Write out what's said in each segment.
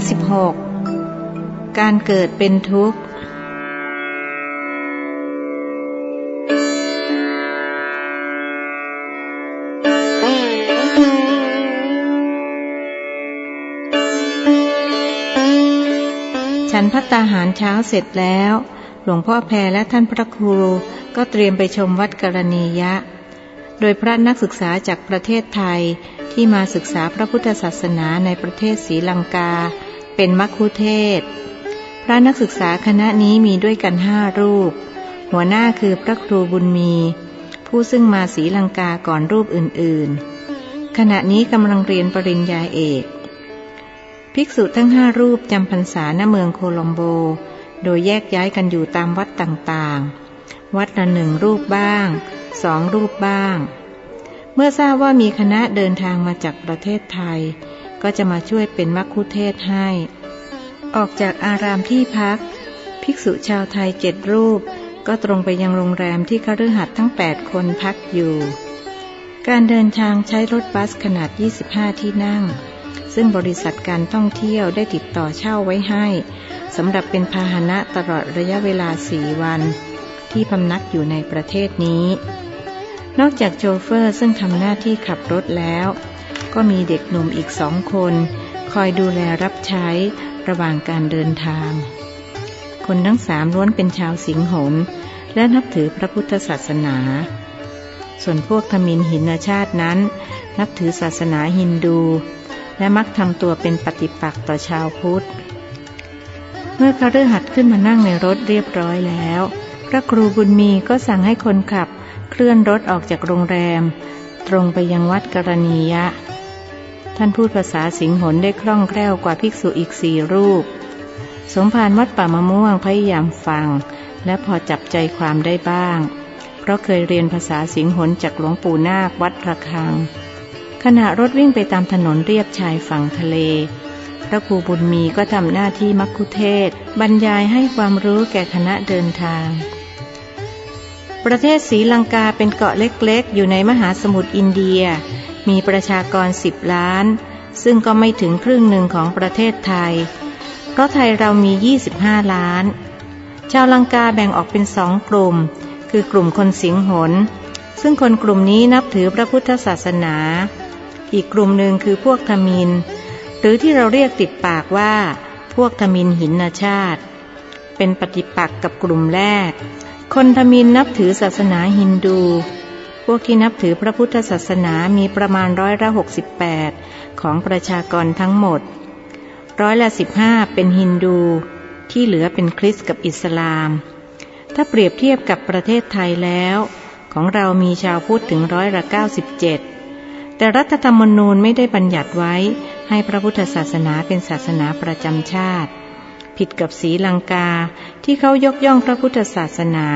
56 การเกิดเป็นทุกข์ ฉันพัตตาหารเช้าเสร็จแล้ว หลวงพ่อแพรและท่านพระครูก็เตรียมไปชมวัดกรณียะ โดยพระนักศึกษาจากประเทศไทยที่มาศึกษาพระพุทธศาสนาในประเทศศรีลังกา เป็นมัคคุเทศ พระนักศึกษาคณะนี้มีด้วยกันห้ารูป หัวหน้าคือพระครูบุญมี ผู้ซึ่งมาศีลังกาก่อนรูปอื่นๆ ขณะนี้กำลังเรียนปริญญาเอก ภิกษุทั้งห้ารูปจำพรรษาณเมืองโคลอมโบ โดยแยกย้ายกันอยู่ตามวัดต่างๆ วัดละหนึ่งรูปบ้าง สองรูปบ้าง เมื่อทราบว่ามีคณะเดินทางมาจากประเทศไทย ก็จะมาช่วยเป็นมัคคุเทศให้ ออกจากอารามที่พัก ภิกษุชาวไทยเจ็ดรูป ก็ตรงไปยังโรงแรมที่คฤหัสถ์ทั้ง 8 คนพักอยู่ การเดินทางใช้รถบัสขนาด 25 ที่นั่ง ซึ่งบริษัทการท่องเที่ยวได้ติดต่อเช่าไว้ให้สำหรับเป็นพาหนะตลอดระยะเวลาสี่วัน ที่พำนักอยู่ในประเทศนี้ นอกจากโชเฟอร์ซึ่งทำหน้าที่ขับรถแล้ว ก็มีเด็กหนุ่มอีกสองคน คอยดูแลรับใช้ระหว่างการเดินทาง คนทั้งสามล้วนเป็นชาวสิงหนและนับถือพระพุทธศาสนา ส่วนพวกทมินหินชาตินั้น นับถือศาสนาฮินดู และมักทำตัวเป็นปฏิปักษ์ต่อชาวพุทธ เมื่อคฤหัสขึ้นมานั่งในรถเรียบร้อยแล้ว พระครูบุญมีก็สั่งให้คนขับเคลื่อนรถออกจากโรงแรม ตรงไปยังวัดกรณียะ ท่านพูดภาษาสิงหนได้คล่องแคล่วกว่าภิกษุอีกสี่รูป สมภารวัดป่ามะม่วงพยายามฟัง และพอจับใจความได้บ้าง เพราะเคยเรียนภาษาสิงหนจากหลวงปู่นาควัดระฆัง ขณะรถวิ่งไปตามถนนเรียบชายฝั่งทะเล พระครูบุญมีก็ทำหน้าที่มักคุเทศ บรรยายให้ความรู้แก่คณะเดินทางประเทศศรีลังกาเป็นเกาะเล็กๆ อยู่ในมหาสมุทรอินเดีย มีประชากรสิบล้าน ซึ่งก็ไม่ถึงครึ่งหนึ่งของประเทศไทย เพราะไทยเรามี 25 ล้าน ชาวลังกาแบ่งออกเป็นสองกลุ่ม คือกลุ่มคนสิงหน ซึ่งคนกลุ่มนี้นับถือพระพุทธศาสนา อีกกลุ่มหนึ่งคือพวกทมิน หรือที่เราเรียกติดปากว่า พวกทมินหินชาติ เป็นปฏิปักษ์กับกลุ่มแรก คนทมินนับถือศาสนาฮินดู วกที่นับถือพระพุทธศาสนามีประมาณร้อยละหกสิบแปดของประชากรทั้งหมด ร้อยละสิบห้าเป็นฮินดู ที่เหลือเป็นคริสต์กับอิสลาม ถ้าเปรียบเทียบกับประเทศไทยแล้ว ของเรามีชาวพุทธถึงร้อยละเก้าสิบเจ็ดแต่รัฐธรรมนูญไม่ได้บัญญัติไว้ให้พระพุทธศาสนาเป็นศาสนาประจำชาติ ผิดกับศรีลังกาที่เขายกย่องพระพุทธศาสนา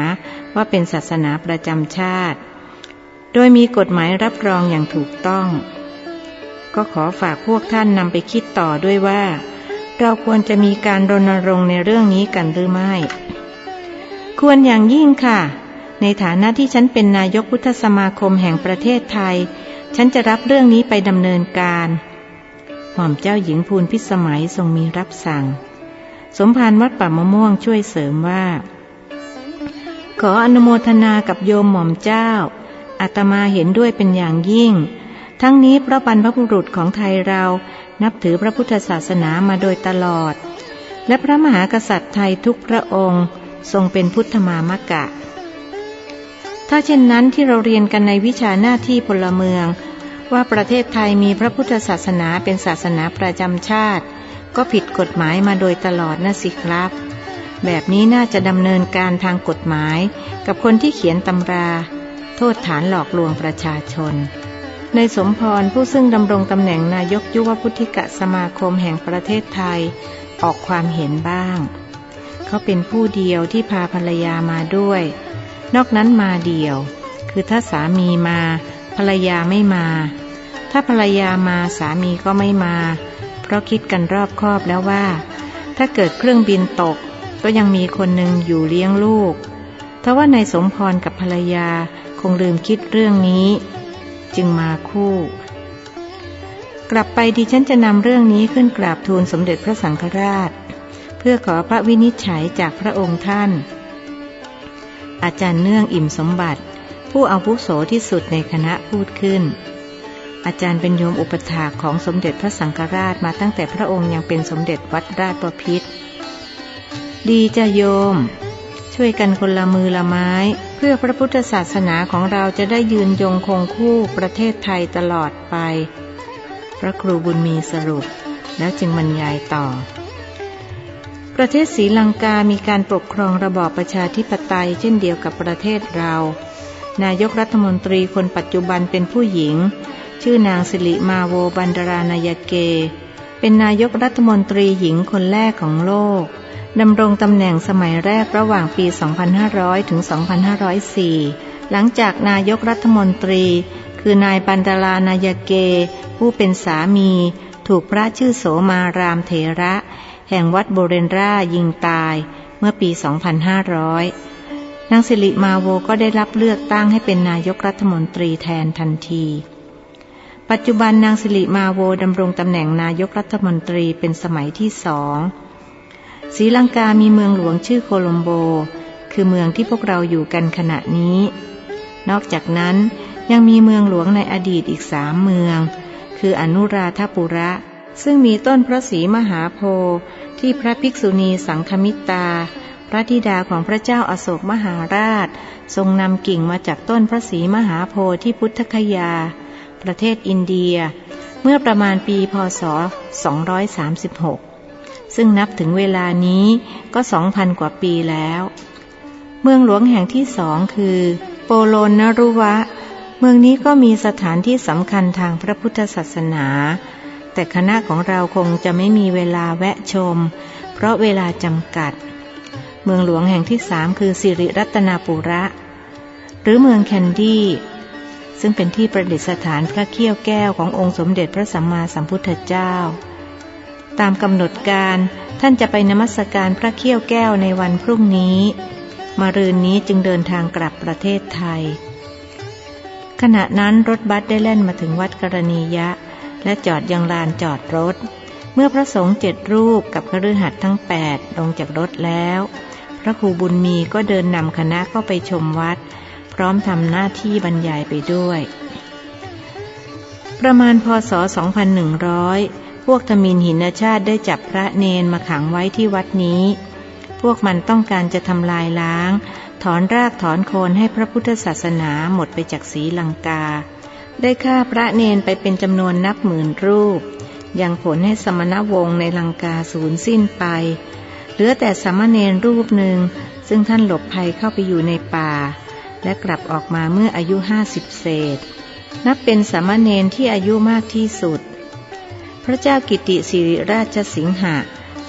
ว่าเป็นศาสนาประจำชาติ โดยมีกฎหมายรับรองอย่างถูกต้อง ก็ขอฝากพวกท่านนำไปคิดต่อด้วยว่า เราควรจะมีการรณรงค์ในเรื่องนี้กันหรือไม่ ควรอย่างยิ่งค่ะ ในฐานะที่ฉันเป็นนายกพุทธสมาคมแห่งประเทศไทย ฉันจะรับเรื่องนี้ไปดำเนินการหม่อมเจ้าหญิงภูลพิสมัยทรงมีรับสั่ง สมภารวัดป่ามะม่วงช่วยเสริมว่า ขออนุโมทนากับโยมหม่อมเจ้า อาตมาเห็นด้วยเป็นอย่างยิ่ง ทั้งนี้เพราะบรรพบุรุษของไทยเรานับถือพระพุทธศาสนามาโดยตลอด และพระมหากษัตริย์ไทยทุกพระองค์ทรงเป็นพุทธมามกะ ถ้าเช่นนั้นที่เราเรียนกันในวิชาหน้าที่พลเมือง ว่าประเทศไทยมีพระพุทธศาสนาเป็นศาสนาประจำชาติ ก็ผิดกฎหมายมาโดยตลอดนะสิครับ แบบนี้น่าจะดำเนินการทางกฎหมาย กับคนที่เขียนตำรา โทษฐานหลอกลวงประชาชน ในสมพรผู้ซึ่งดำรงตำแหน่งนายกยุวพุทธิกสมาคมแห่งประเทศไทย ออกความเห็นบ้าง เขาเป็นผู้เดียวที่พาภรรยามาด้วย นอกนั้นมาเดียว คือถ้าสามีมา ภรรยาไม่มา ถ้าภรรยามาสามีก็ไม่มา เพราะคิดกันรอบคอบแล้วว่า ถ้าเกิดเครื่องบินตกก็ยังมีคนหนึ่งอยู่เลี้ยงลูกทว่าในสมพรกับภรรยา งลืมคิดเรื่องนี้ จึงมาคู่ กลับไปดิฉันจะนำเรื่องนี้ขึ้นกราบทูลสมเด็จพระสังฆราช เพื่อขอพระวินิจฉัยจากพระองค์ท่าน อาจารย์เนื่องอิ่มสมบัติ ผู้อาวุโสที่สุดในคณะพูดขึ้น อาจารย์เป็นโยมอุปถาของสมเด็จพระสังฆราชมาตั้งแต่พระองค์ยังเป็นสมเด็จวัดราชบพิตรดีจะโยม ช่วยกันคนละมือละไม้ เพื่อพระพุทธศาสนาของเราจะได้ยืนยงคงคู่ประเทศไทยตลอดไป พระครูบุญมีสรุป แล้วจึงบรรยายต่อ ประเทศศรีลังกามีการปกครองระบอบประชาธิปไตยเช่นเดียวกับประเทศเรา นายกรัฐมนตรีคนปัจจุบันเป็นผู้หญิง ชื่อนางสิริมาโวบันดารานายเก เป็นนายกรัฐมนตรีหญิงคนแรกของโลก ดำรงตำแหน่งสมัยแรกระหว่างปี 2500 ถึง 2504 หลังจากนายกรัฐมนตรี คือนายปันดาลานายเก ผู้เป็นสามี ถูกพระชื่อโสมารามเถระ แห่งวัดโบเรนรายิงตายเมื่อปี 2500 นางสิริมาโวก็ได้รับเลือกตั้งให้เป็นนายกรัฐมนตรีแทนทันทีปัจจุบันนางสิริมาโวดำรงตำแหน่งนายกรัฐมนตรีเป็นสมัยที่สอง ศรีลังกามีเมืองหลวงชื่อโคลมโบ คือเมืองที่พวกเราอยู่กันขณะนี้ นอกจากนั้นยังมีเมืองหลวงในอดีตอีกสามเมือง คืออนุราธปุระ ซึ่งมีต้นพระศรีมหาโพธิ์ที่พระภิกษุณีสังคมิตา พระธิดาของพระเจ้าอาโศกมหาราช ทรงนำกิ่งมาจากต้นพระศรีมหาโพธิ์ที่พุทธคยา ประเทศอินเดีย เมื่อประมาณปีพศ 236 ซึ่งนับถึงเวลานี้ก็สองพันกว่าปีแล้ว เมืองหลวงแห่งที่สองคือ โปโลนนรุวะ เมืองนี้ก็มีสถานที่สำคัญทางพระพุทธศาสนา แต่คณะของเราคงจะไม่มีเวลาแวะชม เพราะเวลาจำกัด เมืองหลวงแห่งที่สามคือสิริรัตนาปุระ หรือเมืองแคนดี้ซึ่งเป็นที่ประดิษฐานพระเขี้ยวแก้วขององค์สมเด็จพระสัมมาสัมพุทธเจ้า ตามกำหนดการท่านจะไปนมัสการพระเขี้ยวแก้วในวันพรุ่งนี้มารืนนี้จึงเดินทางกลับประเทศไทย ขณะนั้นรถบัสได้แล่นมาถึงวัดกรณียะ และจอดยังลานจอดรถ เมื่อพระสงฆ์เจ็ดรูปกับคฤหัสทั้งแปดลงจากรถแล้ว พระครูบุญมีก็เดินนำคณะเข้าไปชมวัด พร้อมทำหน้าที่บรรยายไปด้วย ประมาณพศ 2100 พวกธมินหินชาติได้จับพระเนนมาขังไว้ที่วัดนี้ พวกมันต้องการจะทำลายล้าง ถอนรากถอนโคนให้พระพุทธศาสนาหมดไปจากสีลังกา ได้ฆ่าพระเนนไปเป็นจำนวนนับหมื่นรูป ยังผลให้สมณวงศ์ในลังกาสูญสิ้นไป เหลือแต่สมณเณรรูปหนึ่งซึ่งท่านหลบภัยเข้าไปอยู่ในป่า และกลับออกมาเมื่ออายุห้าสิบเศษ นับเป็นสมณเณรที่อายุมากที่สุด พระเจ้ากิติสิริราชสิงหะ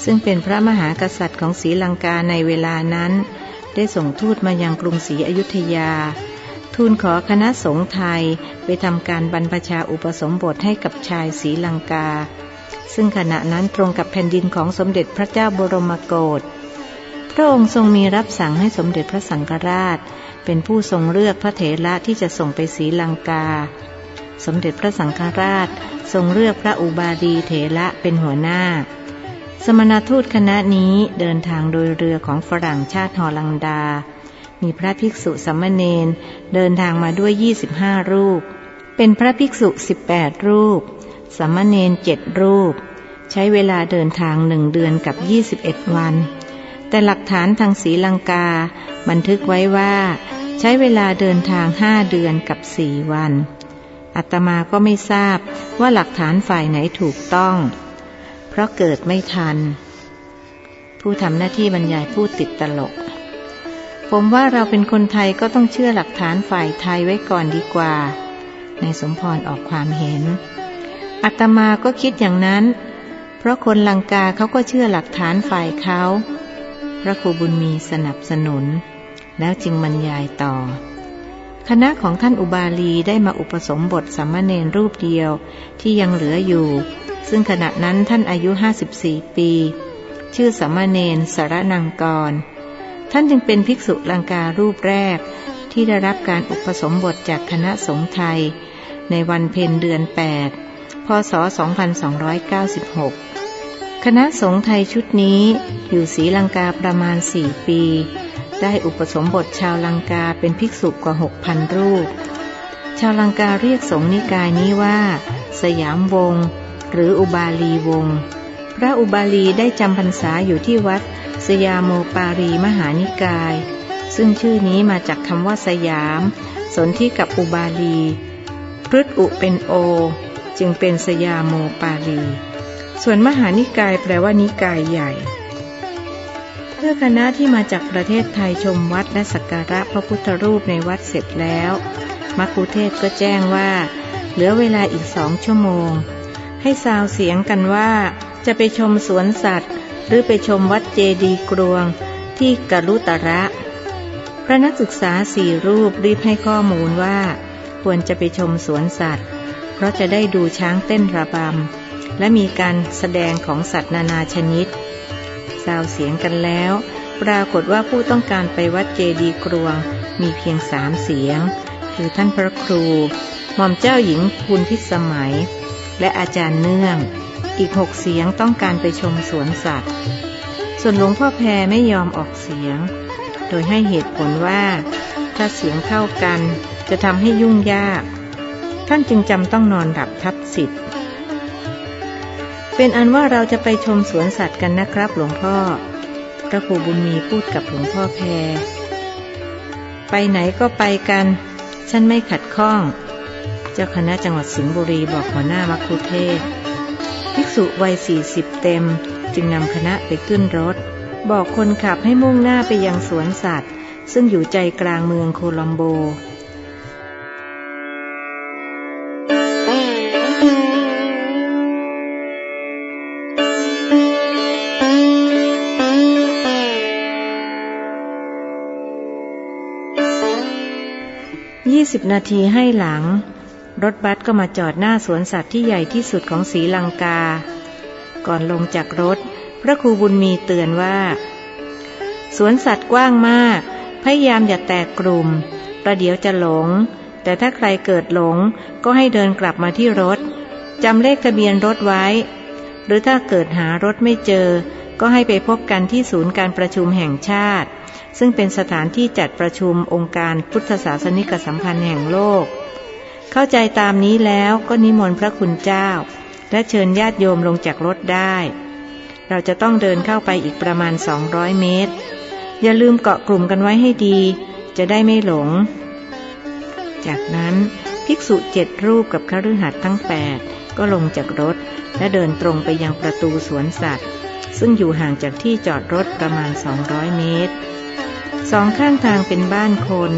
ซึ่งเป็นพระมหากษัตริย์ของศรีลังกาในเวลานั้น ได้ส่งทูตมายังกรุงศรีอยุธยา ทูลขอคณะสงฆ์ไทยไปทำการบรรพชาอุปสมบทให้กับชายศรีลังกา ซึ่งขณะนั้นตรงกับแผ่นดินของสมเด็จพระเจ้าบรมโกศพระองค์ทรงมีรับสั่งให้สมเด็จพระสังฆราช เป็นผู้ทรงเลือกพระเถระที่จะส่งไปศรีลังกา สมเด็จพระสังฆราช ทรงเลือกพระอุบาลีเถระเป็นหัวหน้า สมณทูตคณะนี้เดินทางโดยเรือของฝรั่งชาติฮอลังดา มีพระภิกษุสัมมเนนเดินทางมาด้วย 25 รูป เป็นพระภิกษุ 18 รูปสัมมเนนเจ็ดรูป ใช้เวลาเดินทางหนึ่งเดือนกับ 21 วัน แต่หลักฐานทางศีลังกา บันทึกไว้ว่า ใช้เวลาเดินทางห้าเดือนกับสี่วัน อาตมาก็ไม่ทราบว่าหลักฐานฝ่ายไหนถูกต้อง เพราะเกิดไม่ทัน ผู้ทำหน้าที่บรรยายพูดติดตลก ผมว่าเราเป็นคนไทยก็ต้องเชื่อหลักฐานฝ่ายไทยไว้ก่อนดีกว่า ในสมพรออกความเห็นอาตมาก็คิดอย่างนั้น เพราะคนลังกาเขาก็เชื่อหลักฐานฝ่ายเขา พระครูบุญมีสนับสนุน แล้วจึงบรรยายต่อ คณะของท่านอุบาลีได้มาอุปสมบทสัมมาเนรรูปเดียวที่ยังเหลืออยู่ ซึ่งขณะนั้นท่านอายุ 54 ปี ชื่อสัมมาเนรสารนังกร ท่านจึงเป็นภิกษุลังการูปแรก ที่ได้รับการอุปสมบทจากคณะสงฆ์ไทย ในวันเพ็ญเดือน 8 พศ 2296 คณะสงฆ์ไทยชุดนี้อยู่ศรีลังกาประมาณสี่ปี ได้อุปสมบทชาวลังกาเป็นภิกษุกว่าหกพันรูป ชาวลังกาเรียกสงฆ์นิกายนี้ว่า สยามวงศ์หรืออุบาลีวงศ์พระอุบาลีได้จำพรรษาอยู่ที่วัด สยามโมปารีมหานิกาย ซึ่งชื่อนี้มาจากคำว่าสยาม สนที่กับอุบาลีพฤตอุเป็นโอ จึงเป็นสยามโมปาลีส่วนมหานิกายแปลว่านิกายใหญ่ พื่อคณะที่มาจากประเทศไทยชมวัดและสักการะพระพุทธรูปในวัดเสร็จแล้วมักคุเทศก็แจ้งว่า เหลือเวลาอีกสองชั่วโมง ให้ซาวเสียงกันว่า จะไปชมสวนสัตว์ หรือไปชมวัดเจดีกรวง ที่กรุตระ พระนักศึกษาสี่รูปรีบให้ข้อมูลว่า ควรจะไปชมสวนสัตว์ เพราะจะได้ดูช้างเต้นระบำและมีการแสดงของสัตว์นานาชนิด ซาวเสียงกันแล้ว ปรากฏว่าผู้ต้องการไปวัดเจดีกรวง มีเพียงสามเสียง คือท่านพระครู หม่อมเจ้าหญิงคุณพิสมัย และอาจารย์เนื่อง อีกหกเสียงต้องการไปชมสวนสัตว์ ส่วนหลวงพ่อแพรไม่ยอมออกเสียง โดยให้เหตุผลว่า ถ้าเสียงเท่ากันจะทำให้ยุ่งยาก ท่านจึงจำต้องนอนหลับทับสิทธิ์ เป็นอันว่าเราจะไปชมสวนสัตว์กันนะครับ หลวงพ่อ พระครูบุญมีพูดกับหลวงพ่อแพร ไปไหนก็ไปกัน ฉันไม่ขัดข้อง เจ้าคณะจังหวัดสิงห์บุรีบอกหัวหน้ามัคคุเทศภิกษุวัยสี่สิบเต็ม จึงนำคณะไปขึ้นรถ บอกคนขับให้มุ่งหน้าไปยังสวนสัตว์ ซึ่งอยู่ใจกลางเมืองโคลัมโบ ยี่สิบนาทีให้หลัง รถบัสก็มาจอดหน้าสวนสัตว์ที่ใหญ่ที่สุดของศรีลังกา ก่อนลงจากรถ พระครูบุญมีเตือนว่า สวนสัตว์กว้างมาก พยายามอย่าแตกกลุ่ม ประเดี๋ยวจะหลง แต่ถ้าใครเกิดหลงก็ให้เดินกลับมาที่รถจำเลขทะเบียนรถไว้ หรือถ้าเกิดหารถไม่เจอ ก็ให้ไปพบกันที่ศูนย์การประชุมแห่งชาติ ซึ่งเป็นสถานที่จัดประชุมองค์การพุทธศาสนิกสัมพันธ์แห่งโลก เข้าใจตามนี้แล้วก็นิมนต์พระคุณเจ้า และเชิญญาติโยมลงจากรถได้ เราจะต้องเดินเข้าไปอีกประมาณ 200 เมตร อย่าลืมเกาะกลุ่มกันไว้ให้ดี จะได้ไม่หลง จากนั้นภิกษุเจ็ดรูปกับคฤหัสถ์ทั้งแปดก็ลงจากรถและเดินตรงไปยังประตูสวนสัตว์ ซึ่งอยู่ห่างจากที่จอดรถประมาณ 200 เมตร สองข้างทางเป็นบ้านคน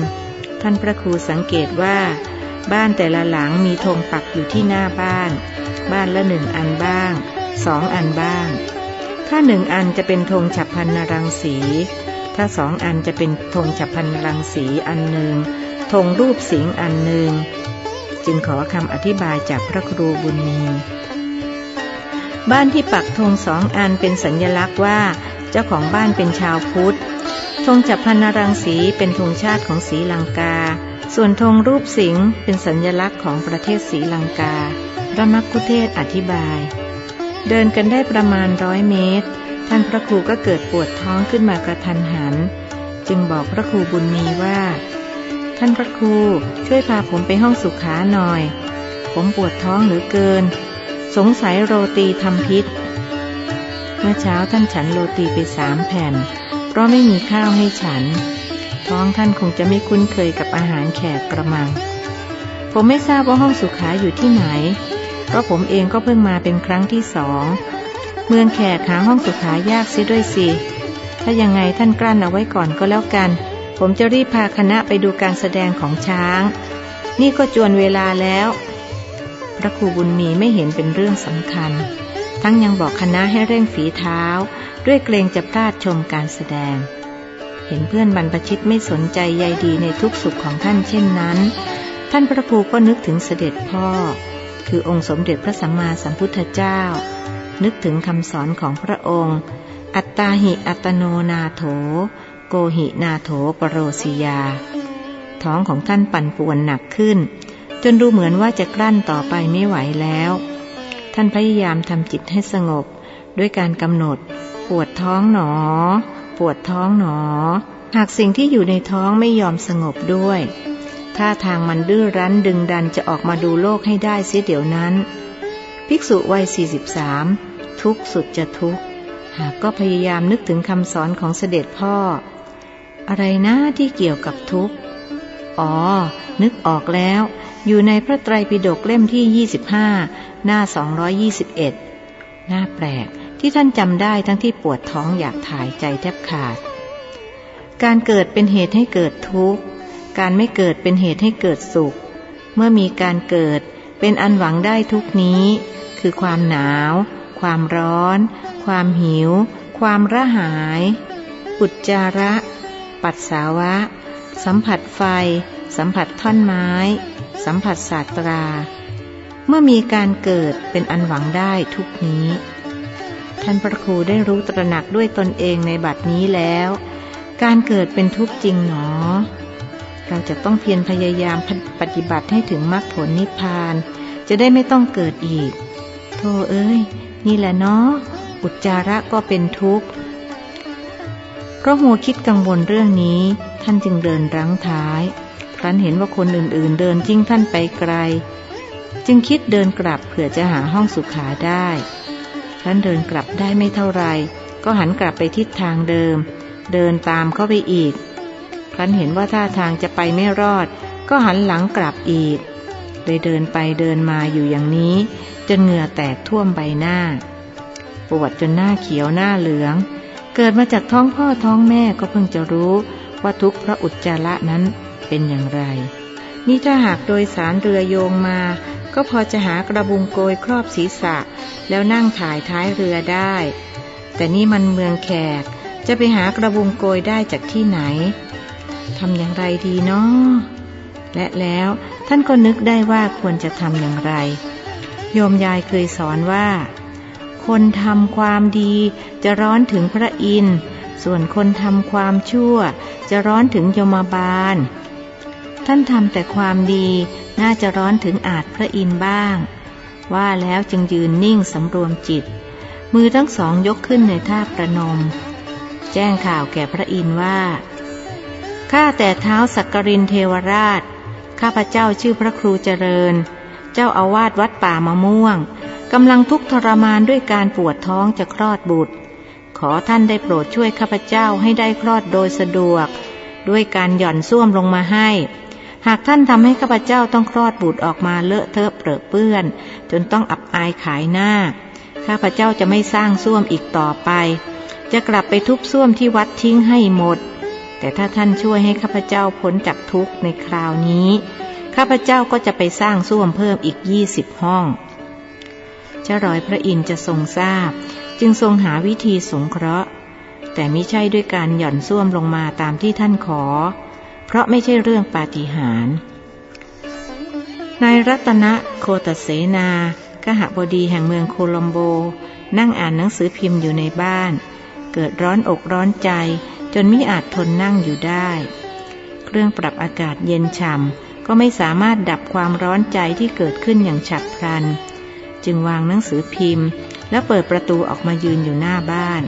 ท่านพระครูสังเกตว่า บ้านแต่ละหลังมีธงปักอยู่ที่หน้าบ้าน บ้านละหนึ่งอันบ้างสองอันบ้าง ถ้าหนึ่งอันจะเป็นธงฉับพันนรังสี ถ้าสองอันจะเป็นธงฉับพันนรังสีอันหนึ่งธงรูปสิงห์อันหนึ่งจึงขอคำอธิบายจากพระครูบุญมีบ้านที่ปักธงสองอันเป็นสัญญลักษณ์ว่า เจ้าของบ้านเป็นชาวพุทธ ธงจับพันนรังสีเป็นธงชาติของศรีลังกา ส่วนธงรูปสิงห์เป็นสัญญลักษณ์ของประเทศศรีลังกา พระมักคุเทศอธิบาย เดินกันได้ประมาณร้อยเมตร ท่านพระครูก็เกิดปวดท้องขึ้นมากระทันหัน จึงบอกพระครูบุญมีว่า ท่านพระครูช่วยพาผมไปห้องสุขาหน่อย ผมปวดท้องเหลือเกิน สงสัยโรตีทำพิษ เมื่อเช้าท่านฉันโรตีไปสามแผ่น ราะไม่มีข้าวให้ฉัน ท้องท่านคงจะไม่คุ้นเคยกับอาหารแขกกระมัง ผมไม่ทราบว่าห้องสุขาอยู่ที่ไหน เพราะผมเองก็เพิ่งมาเป็นครั้งที่สอง เมืองแขกหาห้องสุขายากซิด้วยสิ ถ้ายังไงท่านกลั้นเอาไว้ก่อนก็แล้วกัน ผมจะรีบพาคณะไปดูการแสดงของช้าง นี่ก็จวนเวลาแล้ว พระครูบุญมีไม่เห็นเป็นเรื่องสำคัญ ทั้งยังบอกคณะให้เร่งฝีเท้า ด้วยเกรงจะพลาดชมการแสดง เห็นเพื่อนบรรพชิตไม่สนใจใยดีในทุกสุขของท่านเช่นนั้น ท่านพระครูก็นึกถึงเสด็จพ่อ คือองค์สมเด็จพระสัมมาสัมพุทธเจ้า นึกถึงคำสอนของพระองค์ อัตตาหิอัตโนนาโถ โกหินาโถปรโรสิยา ท้องของท่านปั่นป่วนหนักขึ้น จนดูเหมือนว่าจะกลั้นต่อไปไม่ไหวแล้ว ท่านพยายามทำจิตให้สงบ ด้วยการกำหนด ปวดท้องหนอ ปวดท้องหนอ หากสิ่งที่อยู่ในท้องไม่ยอมสงบด้วยท่าทางมันดื้อรั้นดึงดันจะออกมาดูโลกให้ได้เสียเดี๋ยวนั้น ภิกษุวัย 43 ทุกสุดจะทุกหากก็พยายามนึกถึงคำสอนของเสด็จพ่อ อะไรนะที่เกี่ยวกับทุกอ๋อ นึกออกแล้ว อยู่ในพระไตรปิฎกเล่มที่ 25 หน้า 221 หน้าแปลกที่ท่านจำได้ทั้งที่ปวดท้องอยากถ่ายใจแทบขาด การเกิดเป็นเหตุให้เกิดทุกข์ การไม่เกิดเป็นเหตุให้เกิดสุข เมื่อมีการเกิดเป็นอันหวังได้ทุกนี้ คือความหนาว ความร้อน ความหิว ความระหาย อุจจาระ ปัสสาวะ สัมผัสไฟ สัมผัสท่อนไม้ สัมผัสศาสตรา เมื่อมีการเกิดเป็นอันหวังได้ทุกนี้ ท่านพระครูได้รู้ตระหนักด้วยตนเองในบัดนี้แล้ว การเกิดเป็นทุกข์จริงหนอ เราจะต้องเพียรพยายามปฏิบัติให้ถึงมรรคผลนิพพาน จะได้ไม่ต้องเกิดอีก โธ่เอ้ย นี่แหละเนาะอุจจาระก็เป็นทุกข์เพราะหัวคิดกังวลเรื่องนี้ ท่านจึงเดินรั้งท้ายครั้นเห็นว่าคนอื่นๆ เดินจิ้งท่านไปไกล จึงคิดเดินกลับเผื่อจะหาห้องสุขาได้ครั้นเดินกลับได้ไม่เท่าไร ก็หันกลับไปทิศทางเดิม เดินตามเข้าไปอีก ครั้นเห็นว่าท่าทางจะไปไม่รอด ก็หันหลังกลับอีกเลยเดินไปเดินมาอยู่อย่างนี้ จนเหงื่อแตกท่วมใบหน้า ปวดจนหน้าเขียวหน้าเหลือง เกิดมาจากท้องพ่อท้องแม่ก็เพิ่งจะรู้ว่าทุกพระอุจจาระนั้นเป็นอย่างไร นี่ถ้าหากโดยสารเรือโยงมา ก็พอจะหากระบุงโกยครอบศีรษะ แล้วนั่งถ่ายท้ายเรือได้ แต่นี่มันเมืองแขก จะไปหากระบุงโกยได้จากที่ไหนทำอย่างไรดีเนาะและแล้วท่านก็นึกได้ว่าควรจะทำอย่างไร โยมยายเคยสอนว่า คนทำความดีจะร้อนถึงพระอินทร์ส่วนคนทำความชั่ว จะร้อนถึงยมบาล ท่านทำแต่ความดี น่าจะร้อนถึงอาจพระอินทร์บ้าง ว่าแล้วจึงยืนนิ่งสำรวมจิต มือทั้งสองยกขึ้นในท่าประนม แจ้งข่าวแก่พระอินทร์ว่าข้าแต่เท้าสักกรินเทวราช ข้าพเจ้าชื่อพระครูเจริญ เจ้าอาวาสวัดป่ามะม่วงกำลังทุกข์ทรมานด้วยการปวดท้องจะคลอดบุตร ขอท่านได้โปรดช่วยข้าพเจ้าให้ได้คลอดโดยสะดวก ด้วยการหย่อนส้วมลงมาให้ หากท่านทำให้ข้าพเจ้าต้องคลอดบุตรออกมาเลอะเทอะเปรอะเปื้อน จนต้องอับอายขายหน้า ข้าพเจ้าจะไม่สร้างส้วมอีกต่อไป จะกลับไปทุบส้วมที่วัดทิ้งให้หมด แต่ถ้าท่านช่วยให้ข้าพเจ้าพ้นจากทุกข์ในคราวนี้ ข้าพเจ้าก็จะไปสร้างส้วมเพิ่มอีกยี่สิบห้องเจ้ารอยพระอินทร์จะทรงทราบ จึงทรงหาวิธีสงเคราะห์ แต่ไม่ใช่ด้วยการหย่อนส้วมลงมาตามที่ท่านขอ เพราะไม่ใช่เรื่องปาฏิหาริย์นายรัตนะโคตเสนากหบดีแห่งเมืองโคลัมโบ นั่งอ่านหนังสือพิมพ์อยู่ในบ้าน เกิดร้อนอกร้อนใจจนไมิอาจทนนั่งอยู่ได้ เครื่องปรับอากาศเย็นฉ่ำก็ไม่สามารถดับความร้อนใจที่เกิดขึ้นอย่างฉับพลัน จึงวางหนังสือพิมพ์ แล้วเปิดประตูออกมายืนอยู่หน้าบ้าน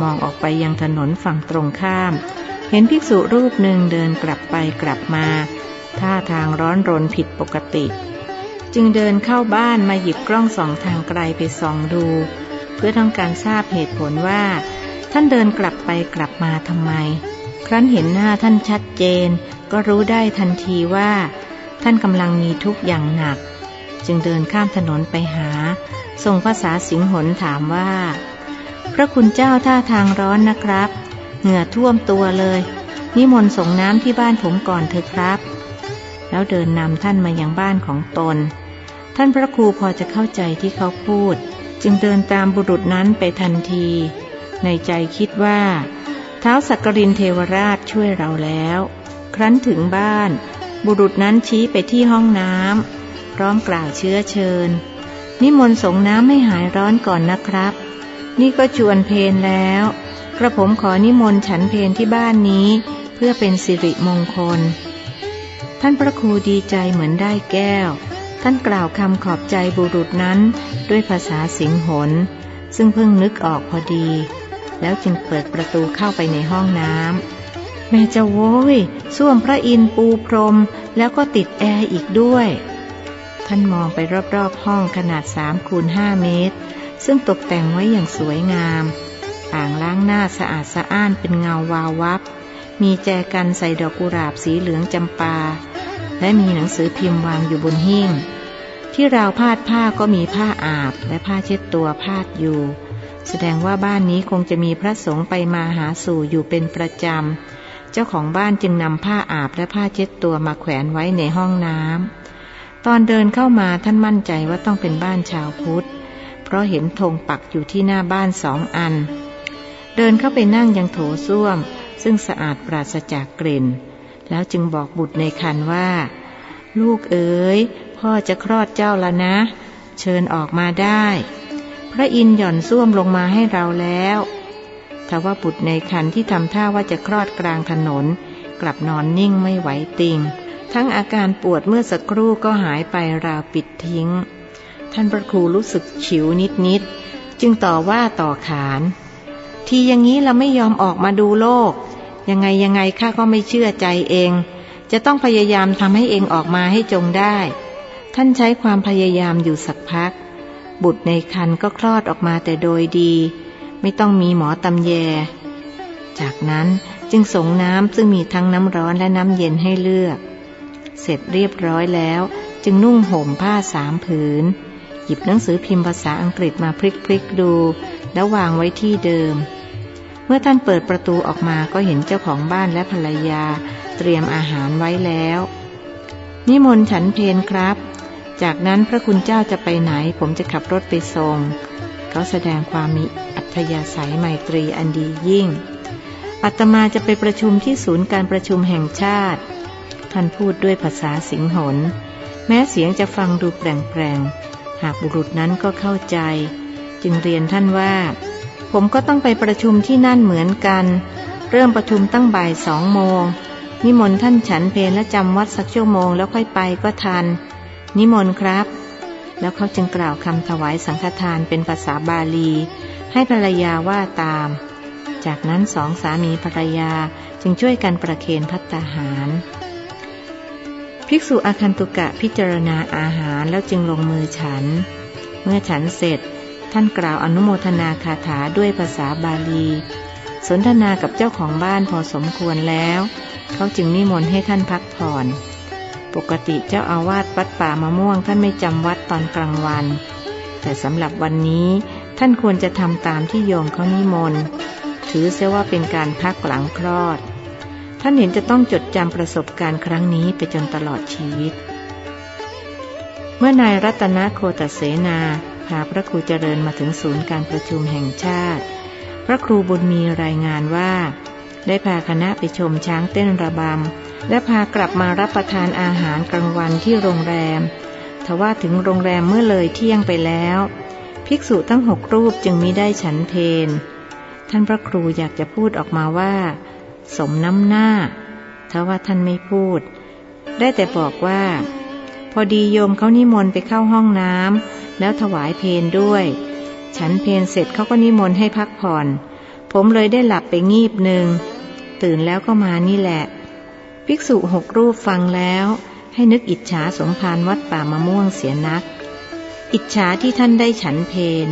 มองออกไปยังถนนฝั่งตรงข้าม เห็นภิกษุรูปหนึ่งเดินกลับไปกลับมา ท่าทางร้อนรนผิดปกติ จึงเดินเข้าบ้านมาหยิบกล้องสองทางไกลไปส่องดู เพื่อต้องการทราบเหตุผลว่า ท่านเดินกลับไปกลับมาทำไม ครั้นเห็นหน้าท่านชัดเจน ก็รู้ได้ทันทีว่า ท่านกำลังมีทุกข์อย่างหนัก จึงเดินข้ามถนนไปหาส่งภาษาสิงหนถามว่า พระคุณเจ้าท่าทางร้อนนะครับ เหงื่อท่วมตัวเลย นิมนต์ส่งน้ำที่บ้านผมก่อนเถอะครับ แล้วเดินนำท่านมายังบ้านของตน ท่านพระครูพอจะเข้าใจที่เขาพูด จึงเดินตามบุรุษนั้นไปทันที ในใจคิดว่า เท้าสักกรินเทวราชช่วยเราแล้ว ครั้นถึงบ้าน บุรุษนั้นชี้ไปที่ห้องน้ำพร้อมกล่าวเชื้อเชิญ นิมนต์สงน้ำให้หายร้อนก่อนนะครับนี่ก็ชวนเพนแล้ว ระผมขอนิมนต์ฉันเพนที่บ้านนี้ เพื่อเป็นสิริมงคล ท่านพระครูดีใจเหมือนได้แก้ว ท่านกล่าวคำขอบใจบุรุษนั้นด้วยภาษาสิงหน ซึ่งเพิ่งนึกออกพอดี แล้วจึงเปิดประตูเข้าไปในห้องน้ำแม่จะโว้ยส้วมพระอินปูพรมแล้วก็ติดแอร์อีกด้วย ท่านมองไปรอบๆห้องขนาดสามคูณห้าเมตร ซึ่งตกแต่งไว้อย่างสวยงาม อ่างล้างหน้าสะอาดสะอ้านเป็นเงาวาววับ มีแจกันใส่ดอกกุหลาบสีเหลืองจำปา และมีหนังสือพิมพ์วางอยู่บนหิ้ง ที่ราวพาดผ้าก็มีผ้าอาบและผ้าเช็ดตัวพาดอยู่ แสดงว่าบ้านนี้คงจะมีพระสงฆ์ไปมาหาสู่อยู่เป็นประจำ เจ้าของบ้านจึงนำผ้าอาบและผ้าเช็ดตัวมาแขวนไว้ในห้องน้ำตอนเดินเข้ามาท่านมั่นใจว่าต้องเป็นบ้านชาวพุทธเพราะเห็นธงปักอยู่ที่หน้าบ้านสองอัน เดินเข้าไปนั่งยังโถส้วม ซึ่งสะอาดปราศจากกลิ่น แล้วจึงบอกบุตรในคันว่า ลูกเอ๋ย พ่อจะคลอดเจ้าแล้วนะ เชิญออกมาได้ พระอินทร์หย่อนส้วมลงมาให้เราแล้วทว่าบุตรในคันที่ทำท่าว่าจะคลอดกลางถนน กลับนอนนิ่งไม่ไหวติง ทั้งอาการปวดเมื่อสักครู่ก็หายไปราวปิดทิ้ง ท่านพระครูรู้สึกฉิวนิดๆจึงต่อว่าต่อขาน ทีอย่างนี้เราไม่ยอมออกมาดูโลก ยังไงยังไงข้าก็ไม่เชื่อใจเอง จะต้องพยายามทำให้เองออกมาให้จงได้ ท่านใช้ความพยายามอยู่สักพัก บุตรในคันก็คลอดออกมาแต่โดยดี ไม่ต้องมีหมอตำแย จากนั้นจึงส่งน้ำซึ่งมีทั้งน้ำร้อนและน้ำเย็นให้เลือก เสร็จเรียบร้อยแล้ว จึงนุ่งห่มผ้าสามผืน หยิบหนังสือพิมพ์ภาษาอังกฤษมาพลิกๆดู แล้ววางไว้ที่เดิม เมื่อท่านเปิดประตูออกมาก็เห็นเจ้าของบ้านและภรรยา เตรียมอาหารไว้แล้ว นิมนต์ฉันเพนครับ จากนั้นพระคุณเจ้าจะไปไหน ผมจะขับรถไปส่งเขาแสดงความมีอัธยาศัยไมตรีอันดียิ่ง อาตมาจะไปประชุมที่ศูนย์การประชุมแห่งชาติ ท่านพูดด้วยภาษาสิงหน แม้เสียงจะฟังดูแปลงๆ หากบุรุษนั้นก็เข้าใจ จึงเรียนท่านว่า ผมก็ต้องไปประชุมที่นั่นเหมือนกัน เริ่มประชุมตั้งบ่ายสองโมง นิมนต์ท่านฉันเพลและจำวัดสักชั่วโมงแล้วค่อยไปก็ทัน นิมนต์ครับ แล้วเขาจึงกล่าวคำถวายสังฆทานเป็นภาษาบาลี ให้ภรรยาว่าตาม จากนั้นสองสามีภรรยาจึงช่วยกันประเคนพัตตาหารภิกษุอาคันตุกะพิจารณาอาหารแล้วจึงลงมือฉัน เมื่อฉันเสร็จ ท่านกล่าวอนุโมทนาคาถาด้วยภาษาบาลี สนทนากับเจ้าของบ้านพอสมควรแล้ว เขาจึงนิมนต์ให้ท่านพักผ่อน ปกติเจ้าอาวาสวัดป่ามะม่วงท่านไม่จำวัดตอนกลางวัน แต่สำหรับวันนี้ท่านควรจะทำตามที่โยมเขานิมนต์ ถือเสียว่าเป็นการพักหลังคลอด ท่านเห็นจะต้องจดจำประสบการณ์ครั้งนี้ไปจนตลอดชีวิต เมื่อนายรัตนโคตเสนา พาพระครูเจริญมาถึงศูนย์การประชุมแห่งชาติ พระครูบุญมีรายงานว่า ได้พาคณะไปชมช้างเต้นระบำ และพากลับมารับประทานอาหารกลางวันที่โรงแรม ทว่าถึงโรงแรมเมื่อเลยเที่ยงไปแล้ว ภิกษุทั้งหกรูปจึงมิได้ฉันเพนท่านพระครูอยากจะพูดออกมาว่า สมน้ำหน้าทว่าท่านไม่พูด ได้แต่บอกว่า พอดีโยมเขานิมนต์ไปเข้าห้องน้ำ แล้วถวายเพนด้วย ฉันเพนเสร็จเขาก็นิมนต์ให้พักผ่อน ผมเลยได้หลับไปงีบหนึ่ง ตื่นแล้วก็มานี่แหละ ภิกษุหกรูปฟังแล้ว ให้นึกอิจฉาสมภารวัดป่ามะม่วงเสียนัก อิจฉาที่ท่านได้ฉันเพน